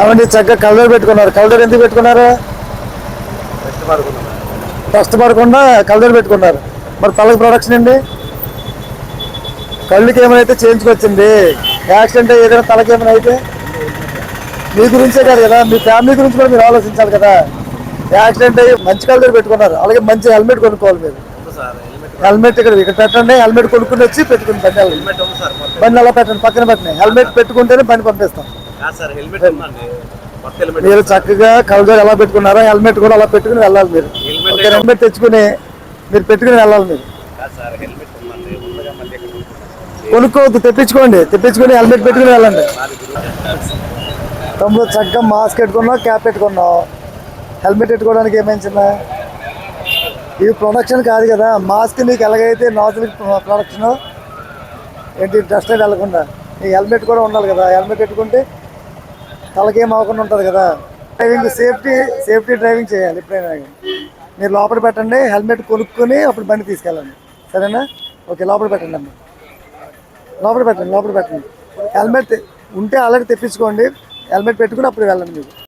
ఏమండి చక్కగా కలర్ పెట్టుకున్నారు. కలర్ ఎందుకు పెట్టుకున్నారు? కష్టపడకుండా కలర్ పెట్టుకున్నారు. మరి పళ్ళకి ప్రొడక్షన్ అండి కళ్ళకి ఏమైనా చేయించుకొచ్చింది. యాక్సిడెంట్ ఏదైనా తలకి ఏమైనా అయితే? మీ గురించే కాదు కదా. మీ ఫ్యామిలీ గురించి కూడా మీరు ఆలోచించాలి కదా. యాక్సిడెంట్ అయ్యి మంచి కలర్ పెట్టుకున్నారు. అలాగే మంచి హెల్మెట్ కొనుక్కోవాలి మీరు. హెల్మెట్ ఇక్కడ ఇక్కడ పెట్టండి. హెల్మెట్ కొనుక్కుని వచ్చి పెట్టుకుని బండి బండి అలా పెట్టండి. పక్కన పెట్టండి. హెల్మెట్ పెట్టుకుంటేనే బండి పంపిస్తాం. మీరు చక్కగా కలర్ ఎలా పెట్టుకున్నారో హెల్మెట్ కూడా అలా పెట్టుకుని వెళ్ళాలి మీరు. హెల్మెట్ తెచ్చుకుని మీరు పెట్టుకుని వెళ్ళాలి మీరు? కొనుక్కోవద్దు తెప్పించుకోండి. తెప్పించుకొని హెల్మెట్ పెట్టుకుని వెళ్ళండి. తమ్ముడు చక్కగా మాస్క్ పెట్టుకున్నావు క్యాప్ పెట్టుకున్నావు. హెల్మెట్ పెట్టుకోవడానికి ఏమైందా ఇది ప్రొడక్షన్ కాదు కదా. మాస్క్ నీకు ఎలాగైతే నాజుల్ ప్రొడక్షన్ ఏంటి డస్ట్ వెళ్ళకుండా. ఈ హెల్మెట్ కూడా ఉండాలి కదా. హెల్మెట్ పెట్టుకుంటే తలకేం అవ్వకుండా ఉంటుంది కదా. డ్రైవింగ్ సేఫ్టీ సేఫ్టీ డ్రైవింగ్ చేయాలి ఎప్పుడైనా. మీరు లోపల పెట్టండి హెల్మెట్ కొనుక్కొని అప్పుడు బండి తీసుకెళ్ళండి. సరేనా? ఓకే లోపల పెట్టండి అమ్మ. లోపల పెట్టండి లోపల పెట్టండి. హెల్మెట్ ఉంటే అలాగే తెప్పించుకోండి. హెల్మెట్ పెట్టుకుని అప్పుడు వెళ్ళండి మీరు.